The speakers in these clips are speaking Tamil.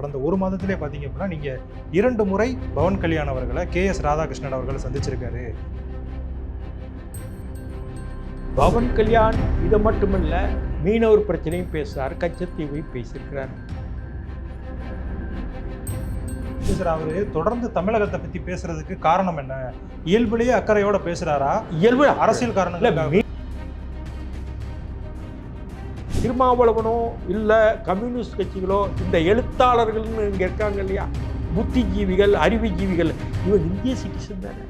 கடந்த ஒரு மாதத்திலே பார்த்தீங்க அப்படின்னா நீங்கள் இரண்டு முறை பவன் கல்யாண் அவர்களை கே எஸ் ராதாகிருஷ்ணன் அவர்களை சந்திச்சிருக்காரு. பவன் கல்யாண் இது மட்டுமல்ல மீனவர் பிரச்சனையும் பேசுகிறார் கச்சத்தீவையும் பேசியிருக்கிறார். சார் அவர். தொடர்ந்து தமிழகத்தை பற்றி பேசுறதுக்கு காரணம் என்ன? இயல்புலேயே அக்கறையோட பேசுறாரா? இயல்பு அரசியல் இல்ல, காரணங்கள் மீ- திருமாவளவனோ இல்லை கம்யூனிஸ்ட் கட்சிகளோ இந்த எழுத்தாளர்கள்னு இங்கே இருக்காங்க இல்லையா? புத்திஜீவிகள் அறிவுஜீவிகள். இவன் இந்திய சிட்டிசன் தானே?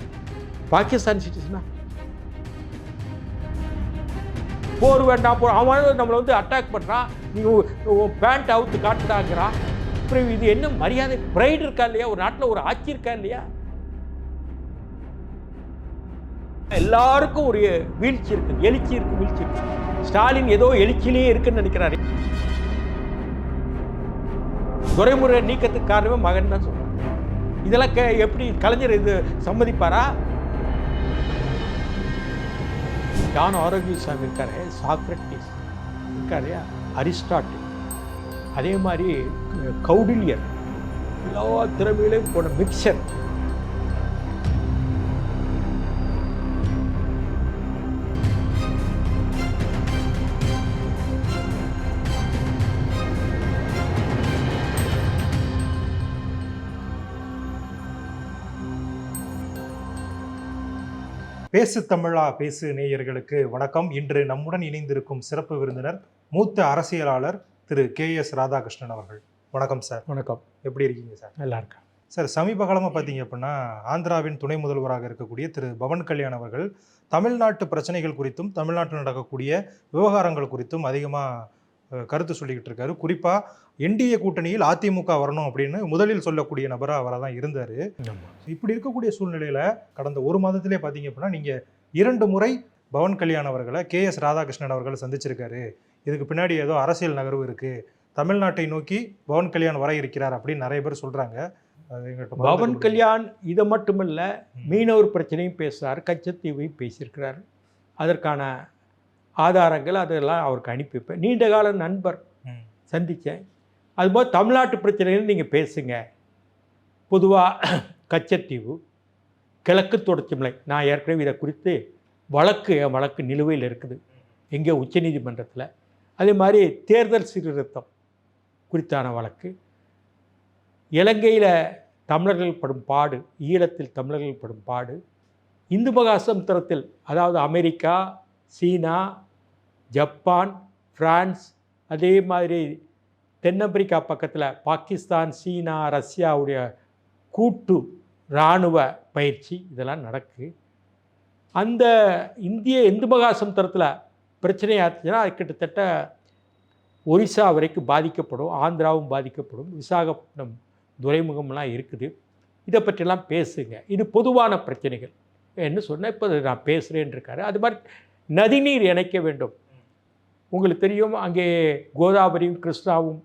பாகிஸ்தான் சிட்டிசனா போர் வேண்டாம் போ அவன் நம்மளை வந்து அட்டாக் பண்ணுறான் நீங்கள் பேண்ட் அவுத்து காட்டுடாங்கிறான் அப்புறம் இது என்ன மரியாதை? ப்ரைடு இருக்கா இல்லையா? ஒரு நாட்டில் ஒரு ஆட்சி இருக்கா இல்லையா? எல்லாருக்கும் ஒரு வீழ்ச்சி இருக்கு எழுச்சி இருக்கு வீழ்ச்சி இருக்கு. ஸ்டாலின் ஏதோ எழுச்சியிலேயே இருக்குன்னு நினைக்கிறாரு. துரைமுறை நீக்கத்துக்கு காரணமே மகன் தான் சொல்றாரு. இதெல்லாம் எப்படி கலைஞர் இது சம்மதிப்பாரா? ஜான் ஆரோக்கியசாமி இருக்காரு சாக்ரட்டிஸ் இருக்காரு அரிஸ்டாட்டில். அதே மாதிரி கௌடில்யர் எல்லா திறமையிலையும் போன மிக்சர். பேசு தமிழா பேசு நேயர்களுக்கு வணக்கம். இன்று நம்முடன் இணைந்திருக்கும் சிறப்பு விருந்தினர் மூத்த அரசியலாளர் திரு கே எஸ் ராதாகிருஷ்ணன் அவர்கள். வணக்கம் சார். வணக்கம். எப்படி இருக்கீங்க சார்? நல்லா இருக்கா சார் சமீப காலமாக பார்த்தீங்க அப்படின்னா ஆந்திராவின் துணை முதல்வராக இருக்கக்கூடிய திரு பவன் கல்யாண் அவர்கள் தமிழ்நாட்டு பிரச்சனைகள் குறித்தும் தமிழ்நாட்டில் நடக்கக்கூடிய விவகாரங்கள் குறித்தும் அதிகமாக கருத்து சொல்லிக்கிட்டு இருக்காரு. குறிப்பாக என்டிஏ கூட்டணியில் அதிமுக வரணும் அப்படின்னு முதலில் சொல்லக்கூடிய நபராக அவராக தான் இருந்தார் இப்படி இருக்கக்கூடிய சூழ்நிலையில் கடந்த ஒரு மாதத்திலே பார்த்தீங்க அப்படின்னா நீங்கள் இரண்டு முறை பவன் கல்யாண் அவர்களை கே எஸ் ராதாகிருஷ்ணன் அவர்களை சந்திச்சிருக்காரு. இதுக்கு பின்னாடி ஏதோ அரசியல் நகர்வு இருக்குது தமிழ்நாட்டை நோக்கி பவன் கல்யாண் வர இருக்கிறார் அப்படின்னு நிறைய பேர் சொல்கிறாங்க பவன் கல்யாண் இதை மட்டுமல்ல மீனவர் பிரச்சனையும் பேசுகிறார் கச்சத்தீவையும் பேசியிருக்கிறார். அதற்கான ஆதாரங்கள் அதெல்லாம் அவருக்கு அனுப்பி வைப்பேன். நீண்ட கால நண்பர். சந்தித்தேன் அதுபோல் தமிழ்நாட்டு பிரச்சனைகள் நீங்கள் பேசுங்க. பொதுவாக கச்சத்தீவு கிழக்கு தொடர்ச்சி மலை. நான் ஏற்கனவே இதை குறித்து வழக்கு என் வழக்கு நிலுவையில் இருக்குது. எங்கே உச்சநீதிமன்றத்தில். அதே மாதிரி தேர்தல் சீர்திருத்தம் குறித்தான வழக்கு. இலங்கையில் தமிழர்கள் படும் பாடு ஈழத்தில் தமிழர்கள் படும் பாடு. இந்து மகாசமுத்திரத்தில் அதாவது அமெரிக்கா சீனா ஜப்பான் பிரான்ஸ் அதே மாதிரி தென்னாப்பிரிக்கா பக்கத்தில் பாகிஸ்தான் சீனா ரஷ்யாவுடைய கூட்டு இராணுவ பயிற்சி இதெல்லாம் நடக்கு. அந்த இந்திய இந்து மகாசமுத்திரத்தில் பிரச்சனையாக இருந்துச்சுன்னா அது கிட்டத்தட்ட ஒரிசா வரைக்கும் பாதிக்கப்படும் ஆந்திராவும் பாதிக்கப்படும் விசாகப்பட்டினம் துறைமுகம்லாம் இருக்குது. இதை பற்றிலாம் பேசுங்க. இது பொதுவான பிரச்சனைகள். என்ன சொன்னால் இப்போ நான் பேசுகிறேன் இருக்காரு அது மாதிரி நதிநீர் இணைக்க வேண்டும். உங்களுக்கு தெரியும் அங்கே கோதாவரியும் கிருஷ்ணாவும்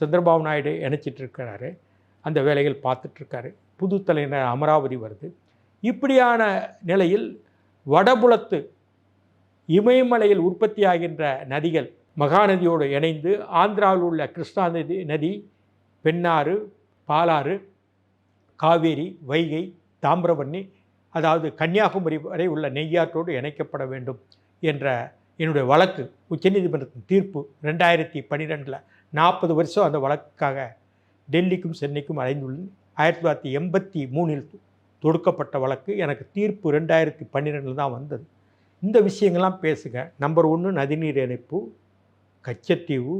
சந்திரபாபு நாயுடு இணைச்சிட்ருக்கிறாரு அந்த வேலைகள் பார்த்துட்ருக்காரு புது தலைநகர் அமராவதி வருது. இப்படியான நிலையில் வடபுலத்து இமயமலையில் உற்பத்தியாகின்ற நதிகள் மகாநதியோடு இணைந்து ஆந்திராவில் உள்ள கிருஷ்ணா நதி நதி பெண்ணாறு பாலாறு காவேரி வைகை தாமிரபரணி அதாவது கன்னியாகுமரி வரை உள்ள நெய்யாற்றோடு இணைக்கப்பட வேண்டும் என்ற என்னுடைய வழக்கு உச்சநீதிமன்றத்தின் தீர்ப்பு ரெண்டாயிரத்தி பன்னிரெண்டில் நாற்பது வருஷம் அந்த வழக்குக்காக டெல்லிக்கும் சென்னைக்கும் அலைந்துள்ளேன் ஆயிரத்தி தொள்ளாயிரத்தி எண்பத்தி மூணில் தொடுக்கப்பட்ட வழக்கு எனக்கு தீர்ப்பு ரெண்டாயிரத்தி பன்னிரெண்டில் தான் வந்தது. இந்த விஷயங்கள்லாம் பேசுங்க. நம்பர் ஒன்று நதிநீர் இணைப்பு கச்சத்தீவு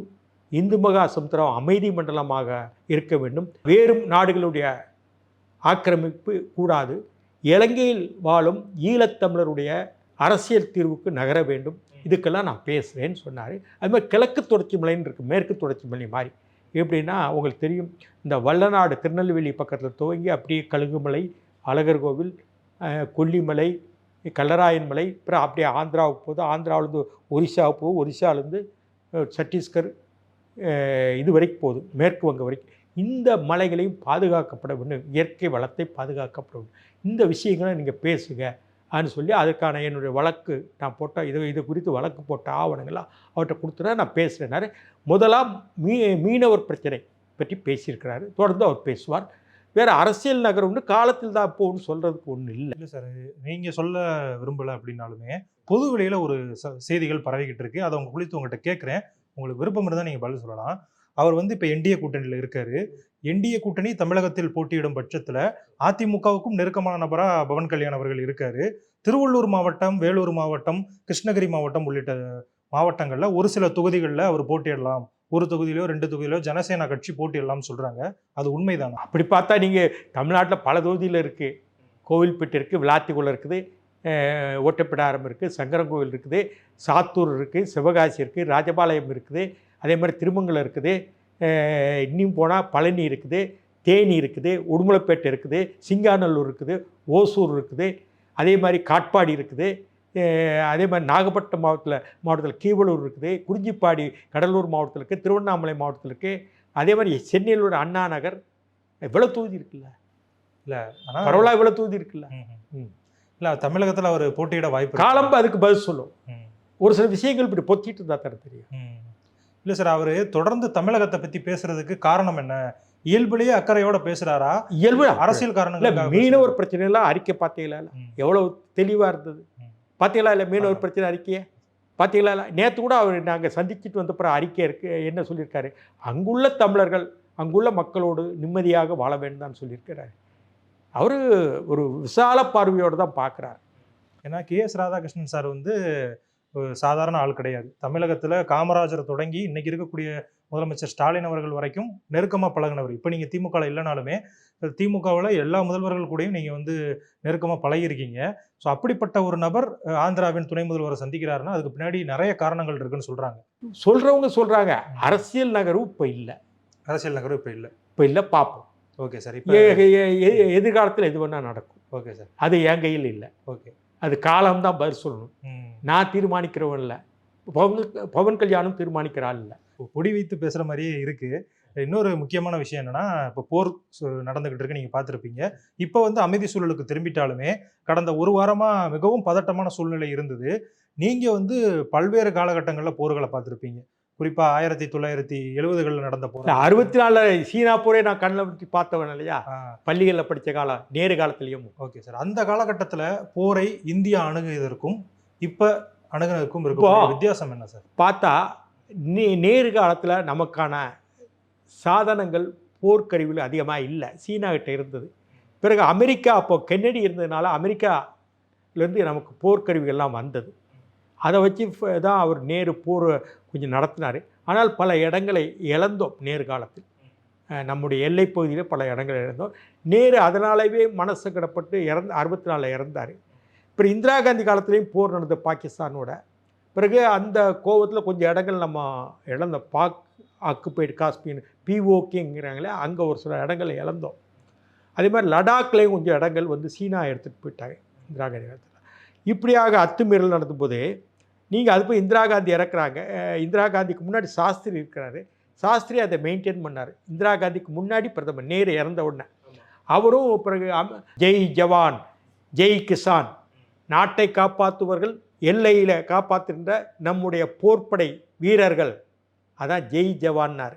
இந்து மகா சமுத்திரம் அமைதி மண்டலமாக இருக்க வேண்டும். வேறும் நாடுகளுடைய ஆக்கிரமிப்பு கூடாது. இலங்கையில் வாழும் ஈழத்தமிழருடைய அரசியல் தீர்வுக்கு நகர வேண்டும். இதுக்கெல்லாம் நான் பேசுவேன்னு சொன்னார். அது மாதிரி கிழக்கு தொடர்ச்சி மலைன்னு இருக்குது மேற்கு தொடர்ச்சி மலை மாதிரி. எப்படின்னா உங்களுக்கு தெரியும் இந்த வல்லநாடு திருநெல்வேலி பக்கத்தில் துவங்கி அப்படியே கழுகுமலை அழகர் கோவில் கொல்லிமலை கல்லராயன் மலை அப்புறம் அப்படியே ஆந்திராவுக்கு போகுது. ஆந்திராவிலேருந்து ஒரிசாவுக்கு போகுது. ஒரிசாலேருந்து சத்தீஸ்கர் இது வரைக்கும் போகுது. மேற்கு வங்க வரைக்கும். இந்த மலைகளையும் பாதுகாக்கப்பட வேண்டும். இயற்கை வளத்தை பாதுகாக்கப்பட வேண்டும். இந்த விஷயங்களை நீங்கள் பேசுங்கள் அப்படின்னு சொல்லி அதுக்கான என்னுடைய வழக்கு நான் போட்ட இது இது குறித்து வழக்கு போட்ட ஆவணங்கள்லாம் அவர்கிட்ட கொடுத்துனா நான் பேசுகிறேனாரு முதலாம் மீ மீனவர் பிரச்சனை பற்றி பேசியிருக்கிறாரு. தொடர்ந்து அவர் பேசுவார். வேறு அரசியல் நகரம்னு காலத்தில் தான் போன்னு சொல்கிறதுக்கு ஒன்றும் இல்லை. இல்லை சார் நீங்கள் சொல்ல விரும்பலை அப்படின்னாலுமே பொது வெளியில் ஒரு ச- செய்திகள் பரவிக்கிட்டு இருக்கு. அதை உங்கள் குறித்து உங்கள்கிட்ட கேட்குறேன் உங்களுக்கு விருப்பம் இருந்தால் நீங்கள் பதில் சொல்லலாம். அவர் வந்து இப்போ என்டிஏ கூட்டணியில் இருக்காரு. என்டிஏ கூட்டணி தமிழகத்தில் போட்டியிடும் பட்சத்தில் அதிமுகவுக்கும் நெருக்கமான நபராக பவன் கல்யாண் அவர்கள் இருக்காரு. திருவள்ளூர் மாவட்டம் வேலூர் மாவட்டம் கிருஷ்ணகிரி மாவட்டம் உள்ளிட்ட மாவட்டங்களில் ஒரு சில தொகுதிகளில் அவர் போட்டியிடலாம். ஒரு தொகுதியிலோ ரெண்டு தொகுதியிலோ ஜனசேனா கட்சி போட்டியிடலாம்னு சொல்கிறாங்க அது உண்மைதானா? அப்படி பார்த்தா நீங்கள் தமிழ்நாட்டில் பல தொகுதியில் இருக்குது கோவில்பேட்டு இருக்குது விளாத்திக்குளம் இருக்குது ஓட்டப்பிடாரம் இருக்குது சங்கரங்கோவில் இருக்குது சாத்தூர் இருக்குது சிவகாசி இருக்குது ராஜபாளையம் இருக்குது அதே மாதிரி திருமங்கலம் இருக்குது. இன்னும் போனால் பழனி இருக்குது. தேனி இருக்குது. உடுமலைப்பேட்டை இருக்குது. சிங்காநல்லூர் இருக்குது. ஓசூர் இருக்குது. அதே மாதிரி காட்பாடி இருக்குது. அதே மாதிரி நாகப்பட்டினம் மாவட்டத்தில் மாவட்டத்தில் கீவளூர் இருக்குது. குறிஞ்சிப்பாடி கடலூர் மாவட்டத்தில் இருக்குது திருவண்ணாமலை மாவட்டத்தில் இருக்குது அதே மாதிரி சென்னையில் உள்ள அண்ணா நகர். இவ்வளோ தொகுதி இருக்குல்ல. ஆனா பரவலாக இவ்வளோ தொகுதி இருக்குல்ல. ம். இல்ல தமிழகத்துல அவர் போட்டியிட வாய்ப்பு இருக்கா? காலம் அதுக்கு பதில் சொல்லும். ஒரு சில விஷயங்கள் இப்படி பொத்திட்டு இருந்தா தானே தெரியும். இல்ல சார் அவரு தொடர்ந்து தமிழகத்தை பத்தி பேசுறதுக்கு காரணம் என்ன? இயல்புலயே அக்கறையோட பேசுறாரா? இயல்பு அரசியல் காரணங்கள் இல்லை மீனவர் பிரச்சனையெல்லாம் அறிக்கை பார்த்தீங்களா. எவ்வளவு தெளிவாக இருந்தது. பார்த்தீங்களா இல்லை மீனவர். பிரச்சனை அறிக்கையை? பார்த்தீங்களா இல்லை? நேற்று கூட அவர் நாங்கள் சந்திச்சுட்டு வந்த பிறகு அறிக்கை இருக்கு என்ன சொல்லியிருக்காரு? அங்குள்ள தமிழர்கள் அங்குள்ள மக்களோடு நிம்மதியாக வாழ வேண்டும் தான் சொல்லியிருக்கிறார். அவர் ஒரு விசால பார்வையோடு தான் பார்க்குறாரு ஏன்னா கே எஸ் ராதாகிருஷ்ணன் சார் வந்து சாதாரண ஆள் கிடையாது. தமிழகத்துல காமராஜர் தொடங்கி இன்னைக்கு இருக்கக்கூடிய முதலமைச்சர் ஸ்டாலின் அவர்கள் வரைக்கும் நெருக்கமா பழகினவர். இப்போ நீங்க திமுக இல்லைனாலுமே திமுகவில் எல்லா முதல்வர்கள் கூடயும் நீங்க வந்து நெருக்கமா பழகியிருக்கீங்க. ஸோ அப்படிப்பட்ட ஒரு நபர் ஆந்திராவின் துணை முதல்வரை சந்திக்கிறாருன்னா அதுக்கு பின்னாடி நிறைய காரணங்கள் இருக்குன்னு சொல்றாங்க. சொல்கிறவங்க சொல்கிறாங்க அரசியல் நகரும் இப்போ இல்லை. அரசியல் நகரம் இப்போ இல்லை. இப்போ இல்லை பார்ப்போம் ஓகே சார். இப்போ எதிர்காலத்தில் எது வேணால் நடக்கும். Okay sir. அது என் கையில் இல்லை. ஓகே. அது காலம்தான் பதில் சொல்லணும். நான் தீர்மானிக்கிறவன் இல்லை. பவன் பவன் கல்யாணம் தீர்மானிக்கிற ஆள் இல்லை. பொடி வைத்து பேசுகிற மாதிரியே இருக்கு. இன்னொரு முக்கியமான விஷயம் என்னன்னா இப்போ போர் நடந்துகிட்டு இருக்கு நீங்க பார்த்துருப்பீங்க. இப்போ வந்து அமைதி சூழலுக்கு திரும்பிட்டாலுமே கடந்த ஒரு வாரமா மிகவும் பதட்டமான சூழ்நிலை இருந்தது. நீங்க வந்து பல்வேறு காலகட்டங்களில் போர்களை பார்த்துருப்பீங்க. குறிப்பா ஆயிரத்தி தொள்ளாயிரத்தி எழுபதுகளில் நடந்த போர் அறுபத்தி நாலில் சீனா போரே நான் கண்ணில் விட்டு பார்த்தவன் இல்லையா? பள்ளிகளில் படித்த காலம் நேரு காலத்துலேயும். Okay sir. அந்த காலகட்டத்தில் போரை இந்தியா அணுகுவதற்கும் இப்போ அணுகுனதுக்கும் இருக்கும் வித்தியாசம் என்ன சார்? பார்த்தா நே நேரு காலத்தில் நமக்கான சாதனங்கள் போர்க்கருவிகள் அதிகமாக இல்லை. சீனா கிட்ட இருந்தது. பிறகு அமெரிக்கா அப்போ கென்னடி இருந்ததுனால அமெரிக்காலேருந்து நமக்கு போர்க்கருவிகள்லாம் வந்தது. அதை வச்சு தான் அவர் நேரு போர் கொஞ்சம் நடத்தினார். ஆனால் பல இடங்களை இழந்தோம் நேர்காலத்தில் நம்முடைய எல்லை பகுதியில் பல இடங்களை இழந்தோம். நேரு அதனாலவே மனசு கிடப்பட்டு இறந்து அறுபத்தி நாலில் இறந்தார். இப்போ இந்திரா காந்தி காலத்துலேயும் போர் நடந்த பாகிஸ்தானோட. பிறகு அந்த கோவத்தில் கொஞ்சம் இடங்கள் நம்ம இழந்த பாக் ஆக்குபைடு காஷ்மீர் பிஓகேங்கிறாங்களே அங்கே ஒரு சில இடங்களை இழந்தோம். அதே மாதிரி லடாக்லேயும் கொஞ்சம் இடங்கள் வந்து சீனா எடுத்துகிட்டு போயிட்டாங்க இந்திரா காந்தி காலத்தில். இப்படியாக அத்துமீறல் நடந்தபோது நீங்கள் அது போய் இந்திரா காந்தி இறக்குறாங்க. இந்திரா காந்திக்கு முன்னாடி சாஸ்திரி இருக்கிறாரு. சாஸ்திரி அதை மெயின்டைன் பண்ணார். இந்திரா காந்திக்கு முன்னாடி பிரதமர் நேரு இறந்த உடனே. அவரும் பிறகு ஜெய் ஜவான் ஜெய் கிசான். நாட்டை காப்பாற்றுவர்கள் எல்லையில் காப்பாற்றுகின்ற நம்முடைய போர்ப்படை வீரர்கள். அதான் ஜெய் ஜவான்னார்.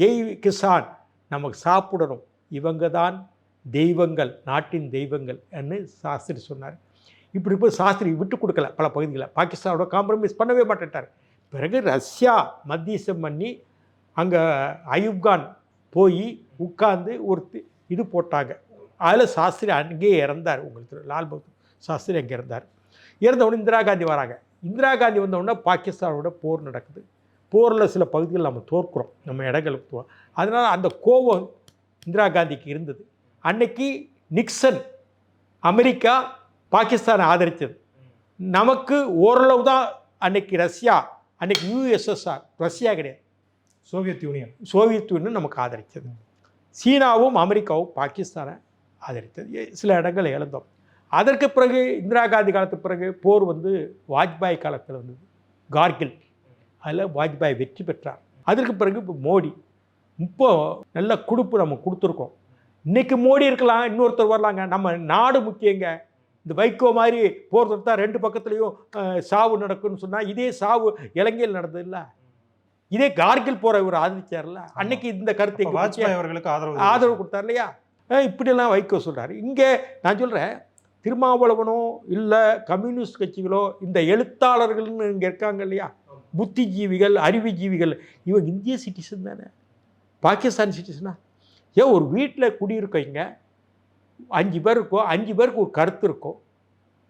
ஜெய் கிசான் நமக்கு சாப்பிடணும். இவங்க தான் தெய்வங்கள் நாட்டின் தெய்வங்கள் என்று சாஸ்திரி சொன்னார். இப்படி போய் சாஸ்திரி விட்டு கொடுக்கல பல பகுதிகளில் பாகிஸ்தானோட காம்ப்ரமைஸ் பண்ணவே மாட்டேட்டார் பிறகு ரஷ்யா மத்தியசம் பண்ணி அங்கே அயூப்கான் போய் உட்கார்ந்து ஒரு இது போட்டாங்க. அதில் சாஸ்திரி அங்கேயே இறந்தார். உங்களுக்கு லால் பகதூர் சாஸ்திரி அங்கே இறந்தார். இறந்தவுடனே இந்திரா காந்தி வராங்க. இந்திரா காந்தி வந்தவுடனே பாகிஸ்தானோட போர் நடக்குது. போரில் சில பகுதிகள் நம்ம தோற்கிறோம் நம்ம இடங்களுக்கு அதனால் அந்த கோபம் இந்திரா காந்திக்கு இருந்தது. அன்னைக்கு நிக்சன் அமெரிக்கா பாகிஸ்தானை ஆதரித்தது. நமக்கு ஓரளவு தான் அன்னைக்கு ரஷ்யா அன்னைக்கு யூஎஸ்எஸ்ஆர் ரஷ்யா கிடையாது. Soviet Union. சோவியத் யூனியன் நமக்கு ஆதரித்தது. சீனாவும் அமெரிக்காவும் பாகிஸ்தானை ஆதரித்தது. சில இடங்களை இழந்தோம். அதற்கு பிறகு இந்திரா காந்தி காலத்துக்கு பிறகு போர் வந்து வாஜ்பாய் காலத்தில் வந்தது. கார்கில். அதில் வாஜ்பாய் வெற்றி பெற்றார். அதற்கு பிறகு இப்போ மோடி. இப்போ நல்ல கொடுப்பு நம்ம கொடுத்துருக்கோம். இன்னைக்கு மோடி இருக்கலாம் இன்னொருத்தர் வரலாங்க. நம்ம நாடு முக்கியங்க. இந்த வைகோ மாதிரி போர் தொடுத்தா ரெண்டு பக்கத்துலேயும் சாவு நடக்கும்னு சொன்னால் இதே சாவு இலங்கையில் நடந்தது இல்லை இதே கார்கில் போற இவர் ஆதரிச்சார்ல அன்னைக்கு இந்த கருத்தை வாஜ்பாய் அவர்களுக்கு ஆதரவு ஆதரவு கொடுத்தார் இல்லையா? அஹ் இப்படியெல்லாம் வைகோ சொல்றாரு. இங்கே நான் சொல்கிறேன் திருமாவளவனோ இல்லை கம்யூனிஸ்ட் கட்சிகளோ இந்த எழுத்தாளர்கள்னு இங்கே இருக்காங்க இல்லையா? புத்திஜீவிகள் அறிவுஜீவிகள் இவங்க இந்திய சிட்டிசன் தானே? பாகிஸ்தான் சிட்டிசனா ஏன் ஒரு வீட்டில் குடியிருக்கீங்க அஞ்சு பேர் இருக்கோ அஞ்சு பேருக்கு ஒரு கருத்து இருக்கும்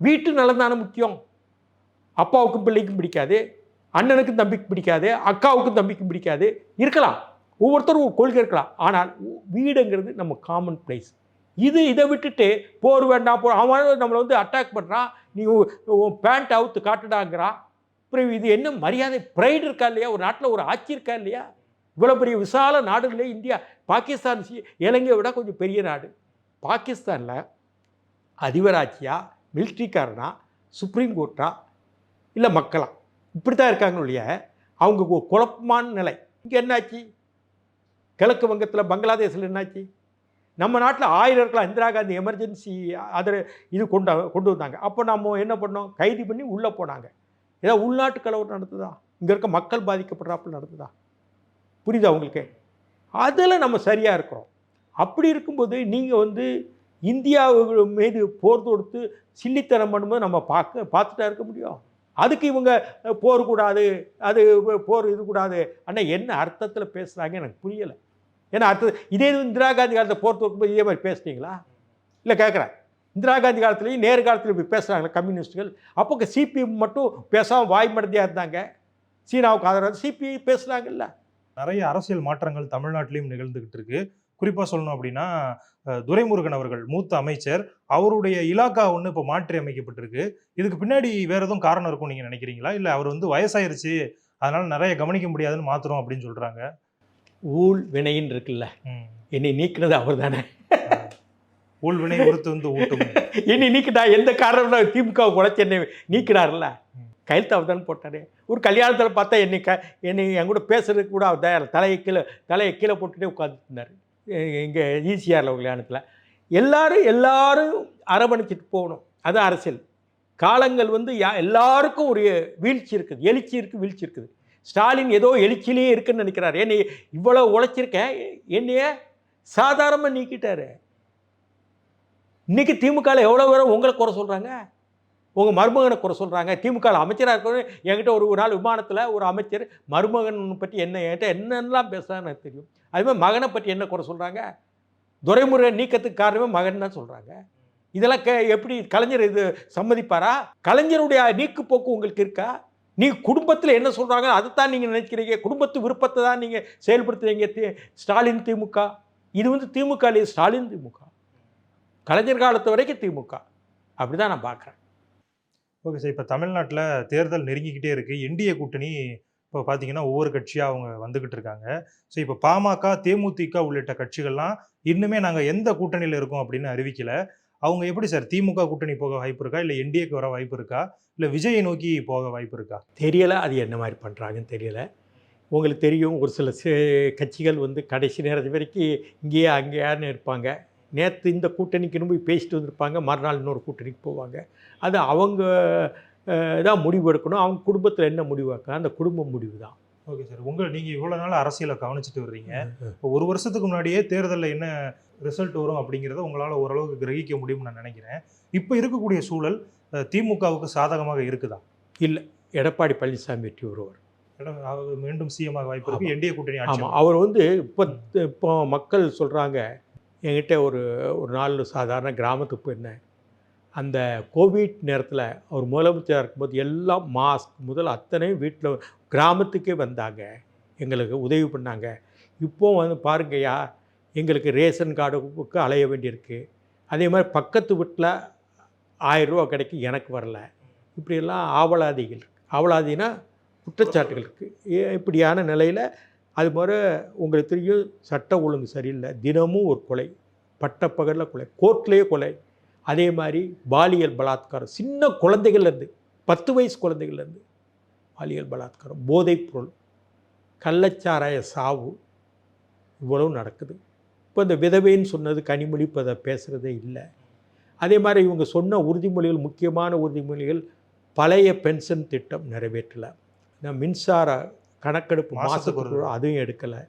வீட்டு நலம் தானே முக்கியம். அப்பாவுக்கும் பிள்ளைக்கும் பிடிக்காது அண்ணனுக்கும் தம்பிக்கும் பிடிக்காது அக்காவுக்கும் தம்பிக்கும் பிடிக்காது. இருக்கலாம். ஒவ்வொருத்தரும் ஒரு கொள்கை இருக்கலாம். ஆனால் வீடுங்கிறது நம்ம காமன் பிளேஸ் இது இதை விட்டுட்டு போர் வேண்டாம் போ அவன் நம்மளை வந்து அட்டாக் பண்ணுறான் நீ பேண்ட் அவுத்து காட்டுடாங்கிறான். அப்புறம் இது என்ன மரியாதை? ப்ரைடு இருக்கா இல்லையா? ஒரு நாட்டில் ஒரு ஆட்சி இருக்கா இல்லையா? இவ்வளோ பெரிய விசால நாடுகளே இந்தியா பாகிஸ்தான் இலங்கையை விட கொஞ்சம் பெரிய நாடு. பாகிஸ்தானில் அதிபராட்சியா மிலிட்ரிக்காரனா சுப்ரீம் கோர்ட்டா இல்லை மக்களா? இப்படி தான் இருக்காங்க ஒழிய அவங்க குழப்பமான நிலை. இங்கே என்னாச்சு? கிழக்கு வங்கத்தில் பங்களாதேஷில் என்னாச்சு? நம்ம நாட்டில் ஆயிரம் இருக்கலாம் இந்திரா காந்தி எமர்ஜென்சி அதை இது கொண்டு கொண்டு வந்தாங்க. அப்போ நம்ம என்ன பண்ணோம்? கைது பண்ணி உள்ளே போனாங்க. ஏதாவது உள்நாட்டு கலவரம் நடந்ததா? இங்கே இருக்க மக்கள் பாதிக்கப்படுறாப்புல நடந்ததா? புரியுதா உங்களுக்கு? அதில் நம்ம சரியாக இருக்கிறோம். அப்படி இருக்கும்போது நீங்கள் வந்து இந்தியா மீது போர் தொடுத்து சில்லித்தனம் பண்ணும்போது நம்ம பார்க்க பார்த்துட்டா இருக்க முடியும். அதுக்கு இவங்க போர் கூடாது அது போர் இது கூடாது. ஆனால் என்ன அர்த்தத்தில் பேசுகிறாங்க எனக்கு புரியலை. ஏன்னா அர்த்தம் இதே இந்திரா காந்தி காலத்தில் போர் தொடுக்கும்போது இதே மாதிரி பேசுனீங்களா? இல்லை கேட்குறேன் இந்திரா காந்தி காலத்துலேயும் நேரு காலத்தில் இப்படி பேசுகிறாங்களே கம்யூனிஸ்ட்டுகள் அப்போ சிபிஎம் மட்டும் பேசாமல் வாய் இருந்தாங்க. சீனாவுக்கு ஆதரவு சிபிஐ பேசுகிறாங்கல்ல நிறைய அரசியல் மாற்றங்கள் தமிழ்நாட்டிலையும் நிகழ்ந்துக்கிட்டு இருக்குது குறிப்பா சொல்லணும் அப்படின்னா துரைமுருகன் அவர்கள் மூத்த அமைச்சர் அவருடைய இலாக்கா ஒன்று இப்போ மாற்றி அமைக்கப்பட்டிருக்கு. இதுக்கு பின்னாடி வேற எதுவும் காரணம் இருக்கும் நீங்க நினைக்கிறீங்களா? இல்ல அவர் வந்து வயசாயிருச்சு அதனால நிறைய கவனிக்க முடியாதுன்னு மாத்துறோம் அப்படின்னு சொல்றாங்க? ஊழ் வினைன்னு இருக்குல்ல. ம். என்னை நீக்கினது அவர் தானே ஊழ்வினை ஒருத்து வந்து ஊட்டும். என்னை நீக்கிட்டா எந்த காரணம் திமுக உழைச்சி என்னை நீக்கினார்ல ம். கையெழுத்து அவர் தானே போட்டார். ஒரு கல்யாணத்தில் பார்த்தா என்னை க என்னை என் கூட பேசுறதுக்கு கூட அவர் தலையை கீழே தலையை கீழே போட்டுட்டே உட்காந்துருந்தார் இங்கே ஈசிஆரில் கல்யாணத்தில் எல்லாரும் எல்லாரும் அரவணைச்சிட்டு போகணும். அது அரசியல். காலங்கள் வந்து யா எல்லாருக்கும் ஒரு வீழ்ச்சி இருக்குது. எழுச்சி இருக்குது வீழ்ச்சி இருக்குது. ஸ்டாலின் ஏதோ எழுச்சியிலேயே இருக்குன்னு நினைக்கிறார். என்னை இவ்வளோ உழைச்சிருக்கேன் என்னைய சாதாரணமாக நீக்கிட்டாரு. இன்னைக்கு திமுகவில் எவ்வளோ பேரும் உங்களை குறை சொல்கிறாங்க உங்கள் மருமகனை குறை சொல்கிறாங்க திமுகவில் அமைச்சராக இருக்கணும் என்கிட்ட ஒரு நாள் விமானத்தில் ஒரு அமைச்சர் மருமகன் பற்றி என்ன என்கிட்ட என்னென்னலாம் பேசுகிறான்னு எனக்கு தெரியும். அதுமாதிரி மகனை பற்றி என்ன குறை சொல்கிறாங்க துரைமுறை நீக்கத்துக்கு காரணமே மகன் தான் சொல்கிறாங்க இதெல்லாம் க எப்படி கலைஞர் இது சம்மதிப்பாரா? கலைஞருடைய நீக்கு போக்கு உங்களுக்கு இருக்கா? நீ குடும்பத்தில் என்ன சொல்கிறாங்க அதைத்தான் நீங்கள் நினைக்கிறீங்க. குடும்பத்து விருப்பத்தை தான் நீங்கள் செயல்படுத்துறீங்க. தி- ஸ்டாலின் திமுக. இது வந்து திமுக இல்லையே ஸ்டாலின் திமுக. கலைஞர் காலத்து வரைக்கும் திமுக. அப்படி தான் நான் பார்க்குறேன் ஓகே சார் இப்போ தமிழ்நாட்டில் தேர்தல் நெருங்கிக்கிட்டே இருக்குது என்டிஏ கூட்டணி இப்போ பார்த்தீங்கன்னா ஒவ்வொரு கட்சியாக அவங்க வந்துக்கிட்டு இருக்காங்க. ஸோ இப்போ பாமக தேமுதிக உள்ளிட்ட கட்சிகள்லாம் இன்னுமே நாங்கள் எந்த கூட்டணியில் இருக்கோம் அப்படின்னு அறிவிக்கல. அவங்க எப்படி சார் திமுக கூட்டணி போக வாய்ப்பு இருக்கா? இல்லை என்டிஏக்கு வர வாய்ப்பு இருக்கா? இல்லை விஜயை நோக்கி போக வாய்ப்பு இருக்கா? தெரியலை. அது என்ன மாதிரி பண்ணுறாங்கன்னு தெரியலை. உங்களுக்கு தெரியும் ஒரு சில கட்சிகள் வந்து கடைசி நேரத்து வரைக்கும் இங்கேயே அங்கேயான்னு இருப்பாங்க. நேற்று இந்த கூட்டணிக்கு போய் பேசிட்டு வந்திருப்பாங்க மறுநாள் இன்னொரு கூட்டணிக்கு போவாங்க. அது அவங்க தான் முடிவு எடுக்கணும். அவங்க குடும்பத்தில் என்ன முடிவு வைக்க அந்த குடும்ப முடிவு தான் ஓகே சார். உங்கள் நீங்கள் இவ்வளோ நாள் அரசியலை கவனிச்சுட்டு வர்றீங்க. இப்போ ஒரு வருஷத்துக்கு முன்னாடியே தேர்தலில் என்ன ரிசல்ட் வரும் அப்படிங்கிறத உங்களால் ஓரளவுக்கு கிரகிக்க முடியும்னு நான் நினைக்கிறேன். இப்போ இருக்கக்கூடிய சூழல் திமுகவுக்கு சாதகமாக இருக்குதா? எடப்பாடி பழனிசாமி வெற்றி அவர் மீண்டும் சிஎம் ஆக வாய்ப்பு இருக்கு. என்டிஏ கூட்டணி ஆமாம் அவர் வந்து இப்போ இப்போ மக்கள் சொல்கிறாங்க என்கிட்ட ஒரு ஒரு நாள் சாதாரண கிராமத்துக்கு போயிருந்தேன். அந்த கோவிட் நேரத்தில் அவர் முதலமைச்சராக இருக்கும்போது எல்லாம் மாஸ்க் முதல் அத்தனையும் வீட்டில் கிராமத்துக்கே வந்தாங்க. எங்களுக்கு உதவி பண்ணாங்க. இப்போ வந்து பாருங்கய்யா எங்களுக்கு ரேஷன் கார்டுக்கு அலைய வேண்டியிருக்கு. அதே மாதிரி பக்கத்து வீட்டில் ஆயிரரூவா கிடைக்கும் எனக்கு வரல. இப்படியெல்லாம் ஆவலாதிகள் இருக்குது ஆவலாதினா குற்றச்சாட்டுகள் இருக்குது இப்படியான நிலையில் அது மாதிரி உங்களுக்கு தெரியும் சட்ட ஒழுங்கு சரியில்லை. தினமும் ஒரு கொலை பட்டப்பகலில் கொலை கோர்ட்லேயே கொலை. அதே மாதிரி பாலியல் பலாத்காரம் சின்ன குழந்தைகள்லேருந்து பத்து வயசு குழந்தைகள்லேருந்து பாலியல் பலாத்காரம் போதைப்பொருள் கள்ளச்சாராய சாவு இவ்வளவு நடக்குது. இப்போ இந்த விதவைன்னு சொன்னது கனிமொழி இப்போ அதை பேசுகிறதே இல்லை. அதே மாதிரி இவங்க சொன்ன உறுதிமொழிகள் முக்கியமான உறுதிமொழிகள் பழைய பென்ஷன் திட்டம் நிறைவேற்றலை. இந்த மின்சார கணக்கெடுப்பு மாதத்துக்கு. அதுவும் எடுக்கலை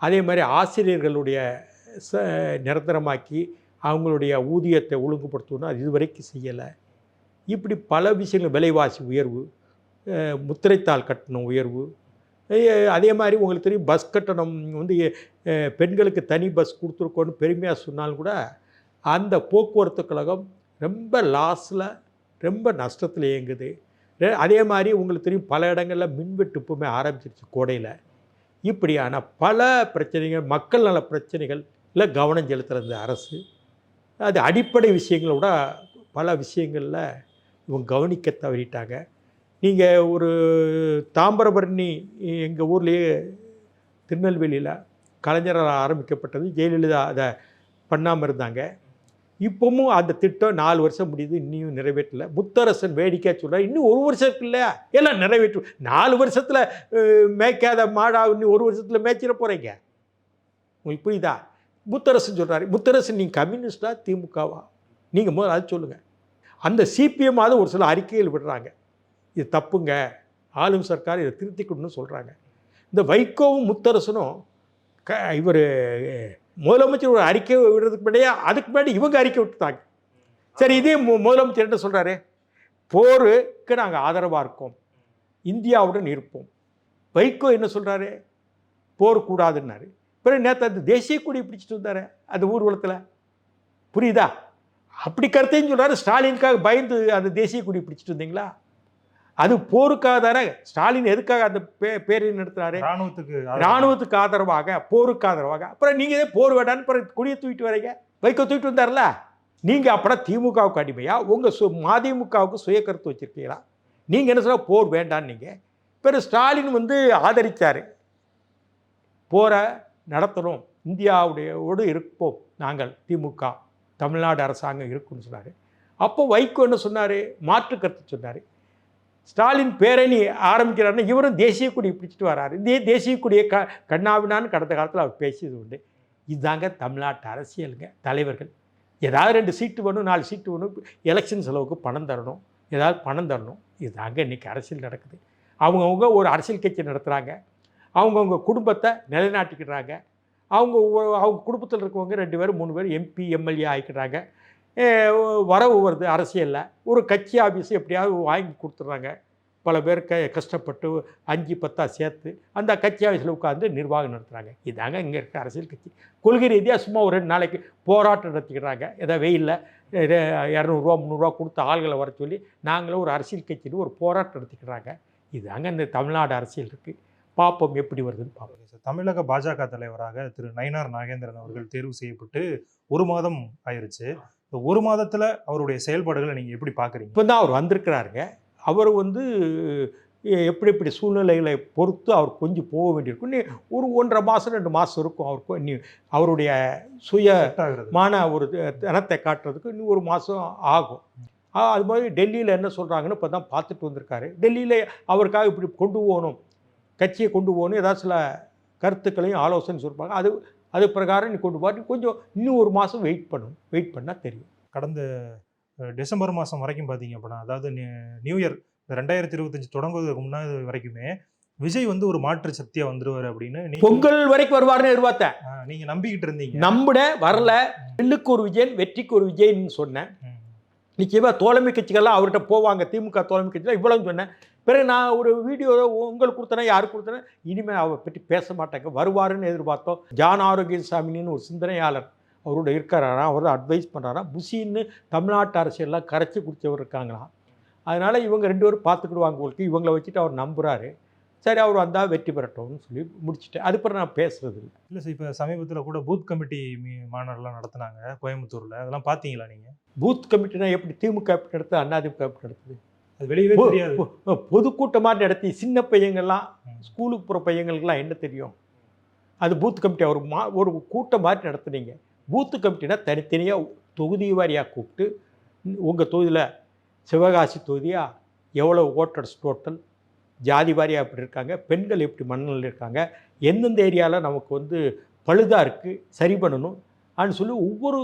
அதே மாதிரி ஆசிரியர்களுடைய ச நிரந்தரமாக்கி அவங்களுடைய ஊதியத்தை ஒழுங்குபடுத்தணும் அது இதுவரைக்கும் செய்யலை இப்படி பல விஷயங்கள் விலைவாசி உயர்வு முத்திரைத்தாள் கட்டணம் உயர்வு அதே மாதிரி உங்களுக்கு தெரியும் பஸ் கட்டணம் வந்து பெண்களுக்கு தனி பஸ் கொடுத்துருக்கோன்னு பெருமையாக சொன்னாலும் கூட அந்த போக்குவரத்து கழகம் ரொம்ப லாஸில் ரொம்ப நஷ்டத்தில் இயங்குது அதே மாதிரி உங்களுக்கு தெரியும் பல இடங்களில் மின்வெட்டுப்புமே ஆரம்பிச்சிருச்சு கோடையில். இப்படியான பல பிரச்சனைகள் மக்கள் நல பிரச்சனைகள் இல்லை கவனம் செலுத்துகிறது அரசு அது அடிப்படை விஷயங்களை விட பல விஷயங்களில் இவங்க கவனிக்க தவறிட்டாங்க. நீங்கள் ஒரு தாம்பரபரணி எங்கள் ஊர்லேயே திருநெல்வேலியில் கலைஞரால் ஆரம்பிக்கப்பட்டது ஜெயலலிதா அதை பண்ணாமல் இருந்தாங்க. இப்போவும் அந்த திட்டம் நாலு வருஷம் முடியுது இன்னும் நிறைவேற்றல. முத்தரசன் வேடிக்கையாக சொல்கிறார் இன்னும் ஒரு வருஷம் இல்லையா எல்லாம் நிறைவேற்று. நாலு வருஷத்தில் மேய்க்காத மாடா இன்னும் ஒரு வருஷத்தில் மேய்ச்சிட போகிறீங்க உங்களுக்கு புரியுதா? முத்தரசன் சொல்கிறாரு முத்தரசன் நீங்கள் கம்யூனிஸ்டா திமுகவா? நீங்கள் முதல்ல அது சொல்லுங்கள் அந்த சிபிஎம் ஆவது ஒரு சில அறிக்கைகள் விடுறாங்க. இது தப்புங்க. ஆளும் சர்க்கார் இதை திருத்திக்கணும்னு சொல்கிறாங்க இந்த வைகோவும் முத்தரசனும் க இவர் முதலமைச்சர் ஒரு அறிக்கை விடுறதுக்கு முன்னாடியே அதுக்கு முன்னாடி இவங்க அறிக்கை விட்டுட்டாங்க. சரி இதே மு- முதலமைச்சர் என்ன சொல்கிறாரு போருக்கு நாங்கள் ஆதரவாக இருக்கோம். இந்தியாவுடன் இருப்போம். வைகோ என்ன சொல்கிறாரு போர் கூடாதுன்னாரு. பிறகு நேற்று அந்த தேசிய கொடி பிடிச்சிட்டு வந்தார் அந்த ஊர்வலத்தில். புரியுதா? அப்படி கருத்தையும் சொல்கிறாரு ஸ்டாலினுக்காக பயந்து அந்த தேசிய கொடி பிடிச்சிட்டு வந்தீங்களா? அது போருக்காக தானே? ஸ்டாலின் எதுக்காக அந்த பே பேரை நடத்துகிறாரு ராணுவத்துக்கு? ராணுவத்துக்கு ஆதரவாக போருக்கு ஆதரவாக. அப்புறம் நீங்கள் இதே போர் வேண்டான்னு பிறகு கொடியை தூக்கிட்டு வரீங்க? வைக்கோ தூக்கிட்டு வந்தார்ல? நீங்கள் அப்புறம் திமுகவுக்கு அடிமையா? உங்கள் சு மதிமுகவுக்கு சுய கருத்து வச்சுருக்கீங்களா? நீங்கள் என்ன சொல்ல போர் வேண்டான்னு நீங்கள் பிறகு ஸ்டாலின் வந்து ஆதரித்தார் போரை நடத்தணும். இந்தியாவுடையோடு இருப்போம் நாங்கள் திமுக. தமிழ்நாடு அரசாங்கம் இருக்குன்னு சொன்னார். அப்போ வைகோ என்ன சொன்னார்? மாற்று கருத்து சொன்னார். ஸ்டாலின் பேரணி ஆரம்பிக்கிறாருன்னா இவரும் தேசிய கொடி பிடிச்சிட்டு வராரு. இதே தேசிய கொடியை க கண்ணாவினான்னு கடந்த காலத்தில் அவர் பேசியது உண்டு. இதுதாங்க தமிழ்நாட்டு அரசியலுங்க தலைவர்கள். ஏதாவது ரெண்டு சீட்டு வேணும் நாலு சீட்டு வேணும் எலெக்ஷன் செலவுக்கு பணம் தரணும் ஏதாவது பணம் தரணும். இதுதாங்க இன்றைக்கி அரசியல் நடக்குது. அவங்கவுங்க ஒரு அரசியல் கட்சி நடத்துகிறாங்க அவங்கவுங்க குடும்பத்தை நிலைநாட்டிக்கிறாங்க. அவங்க அவங்க குடும்பத்தில் இருக்கவங்க ரெண்டு பேரும் மூணு பேர் எம்பி எம்எல்ஏ ஆகிக்கிறாங்க வரவு வருது அரசியலில். ஒரு கட்சி ஆஃபீஸ் எப்படியாவது வாங்கி கொடுத்துட்றாங்க. பல பேர் க கஷ்டப்பட்டு அஞ்சு பத்தாக சேர்த்து அந்த கட்சி ஆஃபீஸில் உட்காந்து நிர்வாகம் நடத்துகிறாங்க இதாங்க இங்கே இருக்க அரசியல் கட்சி. கொள்கை ரீதியாக சும்மா ஒரு ரெண்டு நாளைக்கு போராட்டம் நடத்திக்கிறாங்க. ஏதோ வெயிலில் இரநூறுவா முந்நூறுரூவா கொடுத்த ஆள்களை வர சொல்லி நாங்களும் ஒரு அரசியல் கட்சின்னு ஒரு போராட்டம் நடத்திக்கிறாங்க. இதாங்க இந்த தமிழ்நாடு அரசியல் இருக்குது பார்ப்போம் எப்படி வருதுன்னு பார்ப்போம் சார். தமிழக பாஜக தலைவராக திரு நயினார் நாகேந்திரன் அவர்கள் தேர்வு செய்யப்பட்டு ஒரு மாதம் ஆயிடுச்சு இந்த ஒரு மாதத்துல அவருடைய செயல்பாடுகளை நீங்க எப்படி பாக்குறீங்க? இப்போ தான் அவர் வந்திருக்கிறாருங்க. அவர் வந்து எப்படி எப்படி சூழ்நிலைகளை பொறுத்து அவர் கொஞ்சம் போக வேண்டியிருக்கும். நீ ஒரு ஒன்றரை மாதம் ரெண்டு மாதம் இருக்கும். அவருக்கு நீ அவருடைய சுய Set ஆகுறது. மான ஒரு தனத்தை காட்டுறதுக்கு இன்னும் ஒரு மாதம் ஆகும். அது மாதிரி டெல்லியில் என்ன சொல்கிறாங்கன்னு இப்போ தான் பார்த்துட்டு வந்திருக்காரு. டெல்லியில் அவருக்காக இப்படி கொண்டு போகணும். கட்சியை கொண்டு போகணும். ஏதாவது சில கருத்துக்களையும் ஆலோசனை சொல்லிருப்பாங்க. அது அது பிரகாரம் நீ கொண்டு போட்டு கொஞ்சம் இன்னும் ஒரு மாதம் வெயிட் பண்ணணும் வெயிட் பண்ணால் தெரியும். கடந்த டிசம்பர் மாதம் வரைக்கும் பார்த்தீங்க அப்படின்னா அதாவது நியூ இயர் ரெண்டாயிரத்தி இருபத்தஞ்சு தொடங்குவதற்கு முன்னாடி வரைக்குமே விஜய் வந்து ஒரு மாற்று சக்தியா வந்துருவாரு அப்படின்னு பொங்கல் வரைக்கும் வருவார்னு எதிர்பார்த்தேன். ஆஹ், நீங்க நம்பிக்கிட்டு இருந்தீங்க. நம்பின வரல. வில்லுக்கு ஒரு விஜயன் வெற்றிக்கு ஒரு விஜய்னு சொன்னேன். நிச்சயமாக தோழமை கட்சிகள்லாம் அவர்கிட்ட போவாங்க. திமுக தோழமை கட்சிகள் இவ்வளவு சொன்னேன். பிறகு நான் ஒரு வீடியோ உங்களுக்கு கொடுத்தேனே யாருக்கு கொடுத்தேனே இனிமேல் அவரை பற்றி பேச மாட்டாங்க. வருவாருன்னு எதிர்பார்த்தோம். ஜான் ஆரோக்கியசாமின்னு ஒரு சிந்தனையாளர் அவரோட இருக்காரா அவர் அட்வைஸ் பண்ணுறாரா புசின்னு தமிழ்நாட்டு அரசியல்லாம் கரைச்சி குடிச்சவர் இருக்காங்களாம். அதனால் இவங்க ரெண்டு பேரும் பார்த்துக்கிடுவாங்க உங்களுக்கு இவங்கள வச்சுட்டு அவர் நம்புறாரு. சரி அவர் வந்தால் வெற்றி பெறட்டும்னு சொல்லி முடிச்சிட்டேன். அது பிறகு நான் பேசுறது இல்லை. இல்ல சார் இப்ப சமீபத்துல கூட பூத் கமிட்டி மாநாடுலாம் நடத்துனாங்க கோயம்புத்தூர்ல. அதெல்லாம் பாத்தீங்களா நீங்க? பூத் கமிட்டினா எப்படி திமுக எப்படி நடத்துது அண்ணாதிமுக எப்படி நடத்துது? அது வெளியவே தெரியாது. பொதுக்கூட்டமாக நடத்தி சின்ன பையங்கள்லாம். ஸ்கூலுக்கு போகிற பையங்களுக்கெல்லாம் என்ன தெரியும்? அது பூத் கமிட்டி ஒரு மா ஒரு கூட்டம் மாதிரி நடத்துனீங்க. பூத்து கமிட்டினா தனித்தனியாக தொகுதி வாரியாக கூப்பிட்டு உங்கள் தொகுதியில் சிவகாசி தொகுதியா எவ்வளோ ஓட்டர்ஸ் டோட்டல்? ஜாதி வாரியாக எப்படி இருக்காங்க? பெண்கள் எப்படி மனநிலையில் இருக்காங்க? எந்தெந்த ஏரியாவில் நமக்கு வந்து பழுதாக இருக்குது சரி பண்ணணும் அப்படின்னு சொல்லி ஒவ்வொரு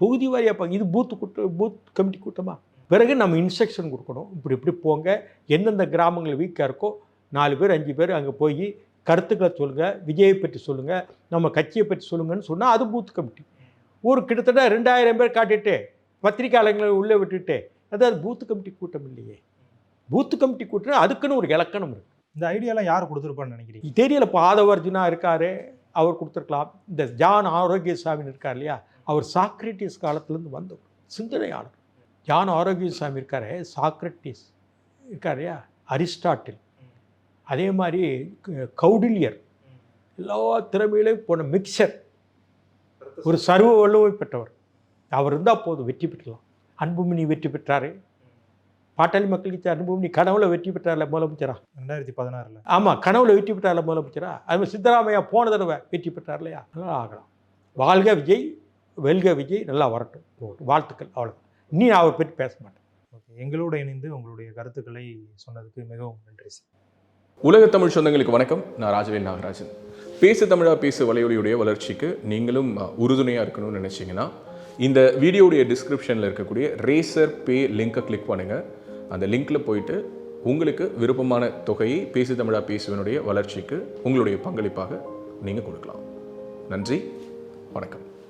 தொகுதி வாரியாக இது பூத்து கூட்டம் பூத் கமிட்டி கூட்டமா? பிறகு நம்ம இன்ஸ்ட்ரக்ஷன் கொடுக்கணும். இப்படி இப்படி போங்க. எந்தெந்த கிராமங்கள் வீக்காக இருக்கோ நாலு பேர் அஞ்சு பேர் அங்கே போய் கருத்துக்களை சொல்லுங்கள் விஜயை பற்றி சொல்லுங்கள் நம்ம கட்சியை பற்றி சொல்லுங்கன்னு சொன்னால் அது பூத் கமிட்டி ஒரு கிட்டத்தட்ட ரெண்டாயிரம் பேர் காட்டிட்டு பத்திரிக்கையாளர்களை உள்ளே விட்டுட்டு அதாவது பூத் கமிட்டி கூட்டம் இல்லையே. பூத் கமிட்டி கூட்டம் அதுக்குன்னு ஒரு இலக்கணம் இருக்கு. இந்த ஐடியாலாம் யார் கொடுத்துருப்பான்னு நினைக்கிறீங்க? தெரியல இப்போ ஆதவர்ஜுனா இருக்காரு அவர் கொடுத்துருக்கலாம். இந்த ஜான் ஆரோக்கியசாமி இருக்கார் இல்லையா அவர் சாக்ரட்டிஸ் காலத்துலேருந்து வந்தவர் சிந்தனையாளர். ஜான் ஆரோக்கியசாமி இருக்காரு சாக்ரட்டிஸ் இருக்கார் இல்லையா அரிஸ்டாட்டில். அதே மாதிரி கௌடில்யர். எல்லா திறமையிலையும் போன மிக்சர். ஒரு சர்வ வல்லுவை பெற்றவர். அவர் இருந்தால் போதும் வெற்றி பெற்றலாம். அன்புமணி வெற்றி பெற்றாரு. பாட்டாளி மக்கள் கட்சி அன்புமணி கனவுல வெற்றி பெற்றார்ல முதலமைச்சரா? ரெண்டாயிரத்தி பதினாறுல. ஆமாம் கனவுல வெற்றி பெற்றார்ல முதலமைச்சரா? அது மாதிரி சித்தராமையா போன தடவை வெற்றி பெற்றார் இல்லையா நல்லா ஆகலாம். வாழ்க விஜய் வெல்க விஜய் நல்லா வரட்டும். வாழ்த்துக்கள் அவ்வளோதான் நீ நான் அவரை பற்றி பேச மாட்டேன். ஓகே எங்களோட இணைந்து உங்களுடைய கருத்துக்களை சொன்னதுக்கு மிகவும் நன்றி சார். உலக தமிழ் சொந்தங்களுக்கு வணக்கம். நான் ராஜவேல் நாகராஜன். பேசு தமிழா பேசு வலையொலியுடைய வளர்ச்சிக்கு நீங்களும் உறுதுணையாக இருக்கணும்னு நினச்சிங்கன்னா இந்த வீடியோடைய டிஸ்கிரிப்ஷனில் இருக்கக்கூடிய ரேசர் பே லிங்க்கை கிளிக் பண்ணுங்கள் அந்த லிங்க்கில் போயிட்டு உங்களுக்கு விருப்பமான தொகையை பேசு தமிழா பேசுவனுடைய வளர்ச்சிக்கு உங்களுடைய பங்களிப்பாக நீங்கள் கொடுக்கலாம். நன்றி. வணக்கம்.